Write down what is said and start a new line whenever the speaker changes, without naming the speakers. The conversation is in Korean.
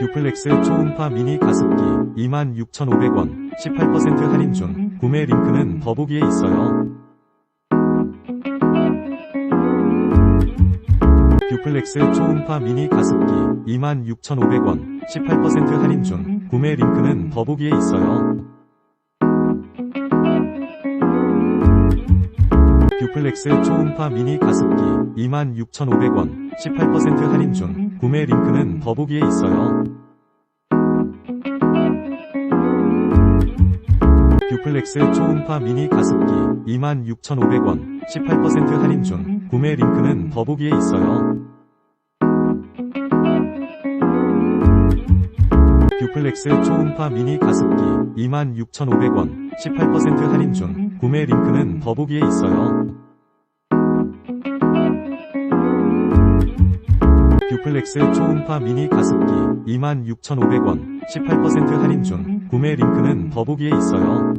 듀플렉스 초음파 미니 가습기 26,500원 18% 할인 중 구매 링크는 더보기에 있어요. 듀플렉스 초음파 미니 가습기 26,500원 18% 할인 중 구매 링크는 더보기에 있어요. 듀플렉스 초음파 미니 가습기 26,500원 18% 할인 중 구매 링크는 더보기에 있어요. 듀플렉스 초음파 미니 가습기 26,500원 18% 할인 중 구매 링크는 더보기에 있어요. 듀플렉스 초음파 미니 가습기 26,500원 18% 할인 중 구매 링크는 더보기에 있어요. 듀플렉스 초음파 미니 가습기 26,500원 18% 할인 중 구매 링크는 더보기에 있어요.